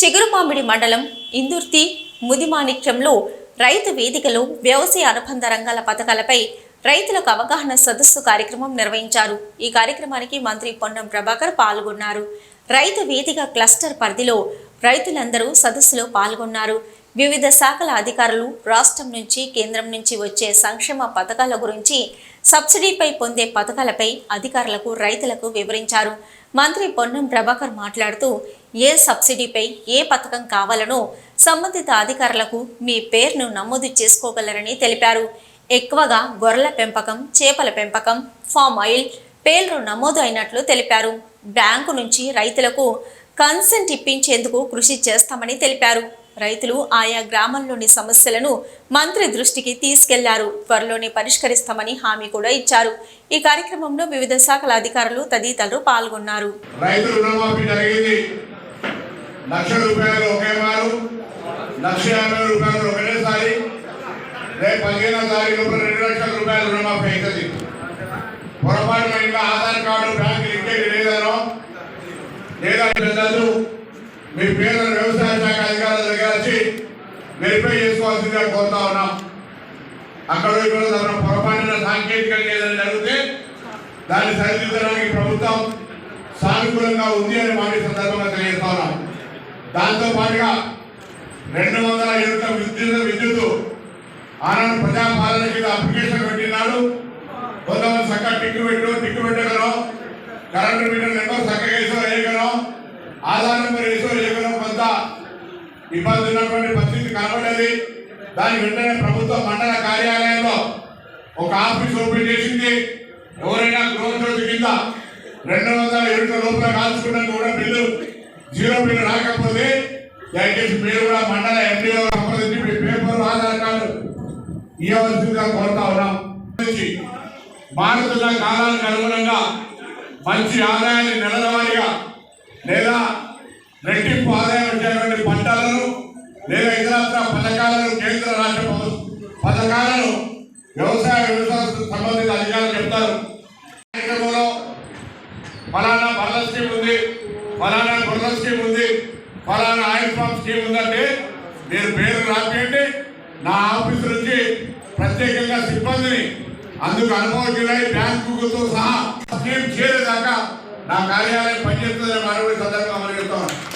చిగురుమామిడి మండలం ఇందుర్తి ముదిమాణిక్యంలో రైతు వేదికలో వ్యవసాయ అనుబంధ రంగాల పథకాలపై రైతులకు అవగాహన సదస్సు కార్యక్రమం నిర్వహించారు. ఈ కార్యక్రమానికి మంత్రి పొన్నం ప్రభాకర్ పాల్గొన్నారు. రైతు వేదిక క్లస్టర్ పరిధిలో రైతులందరూ సదస్సులో పాల్గొన్నారు. వివిధ శాఖల అధికారులు రాష్ట్రం నుంచి కేంద్రం నుంచి వచ్చే సంక్షేమ పథకాల గురించి సబ్సిడీపై పొందే పథకాలపై అధికారులకు రైతులకు వివరించారు. మంత్రి పొన్నం ప్రభాకర్ మాట్లాడుతూ ఏ సబ్సిడీపై ఏ పథకం కావాలనో సంబంధిత అధికారులకు మీ పేరును నమోదు చేసుకోగలరని తెలిపారు. ఎక్కువగా గొర్రెల పెంపకం చేపల పెంపకం ఫామ్ ఆయిల్ పేర్లు నమోదు అయినట్లు తెలిపారు. బ్యాంకు నుంచి రైతులకు కన్సెంట్ ఇప్పించేందుకు కృషి చేస్తామని తెలిపారు. రైతులు ఆయా గ్రామంలోని సమస్యలను మంత్రి దృష్టికి తీసుకెళ్ళారు. త్వరలోనే పరిష్కరిస్తామని హామీ కూడా ఇచ్చారు. ఈ కార్యక్రమంలో వివిధ శాఖల అధికారులు తదితరులు పాల్గొన్నారు. పొరపాటున ఇంకా ఆధార్ కార్డు బ్యాంక్ లేదా ప్రజలు మీ పేదల వ్యవసాయ శాఖ అధికారుల దగ్గర వచ్చి వెరిఫై చేసుకోవాల్సిందిగా కోరుతా ఉన్నాం. అక్కడ ఇక్కడ తమ పొరపాటున సాంకేతికంగా ఏదైనా జరిగితే దాన్ని సరిదిద్దడానికి ప్రభుత్వం సానుకూలంగా ఉంది అని మాట సందర్భంగా తెలియజేస్తా ఉన్నాం. దాంతో పాటుగా రెండు వందల యూనిట్ల విద్యుత్ విద్యుత్ ఆనాడు ప్రజాపాలన కింద అప్లికేషన్ పెట్టినాడు. కొంతమంది సక్క టిక్కు పెట్టు టిక్కు పెట్టు కరెంటు మీటర్ నెంబర్ చక్కగా వేసో వేయగలం ఆధార్ నెంబర్ వేసో వేయగలం కొంత. ఇబ్బంది ఉన్నటువంటి పరిస్థితి కనబడేది దాని వెంటనే ప్రభుత్వ మండల కార్యాలయంలో ఒక ఆఫీస్ ఓపెన్ చేసింది. ఎవరైనా గృహ జ్యోతి కింద రెండు వందల యూనిట్ల లోపల కాల్చుకున్నా కూడా బిల్లు జీరో బిల్లు రాకపోతే దయచేసి మీరు కూడా మండల ఎండిఓ సంప్రదించి మీ పేపర్ ఆధార్ కార్డు ఇవ్వవలసిందిగా కోరుతా ఉన్నాం. నుంచి మారుతున్న కాలానికి అనుగుణంగా మంచి ఆదాయాన్ని నెలనవారిగా లేదా రెట్టింపు ఆదాయం వచ్చేటువంటి పంటలను లేదా ఇతరత్ర పథకాలను కేంద్ర రాష్ట్ర పథకాలను వ్యవసాయ వ్యవసాయ సంబంధిత అధికారులు చెప్తారు. కార్యక్రమంలో ఫలానా బర్ల స్కీమ్ ఉంది ఫలానా గుర్ర స్కీమ్ ఉంది ఫలానా ఆయిల్ పంప్ స్కీమ్ ఉందంటే మీరు పేరు రాపియండి. నా ఆఫీస్ నుంచి ప్రత్యేకంగా సిబ్బందిని అందుకు అనుభవజ్ఞులై బ్యాంకుతో సహా స్కీమ్ దాకా నా కార్యాలయం పనిచేస్తుందని మరొక సందర్భంగా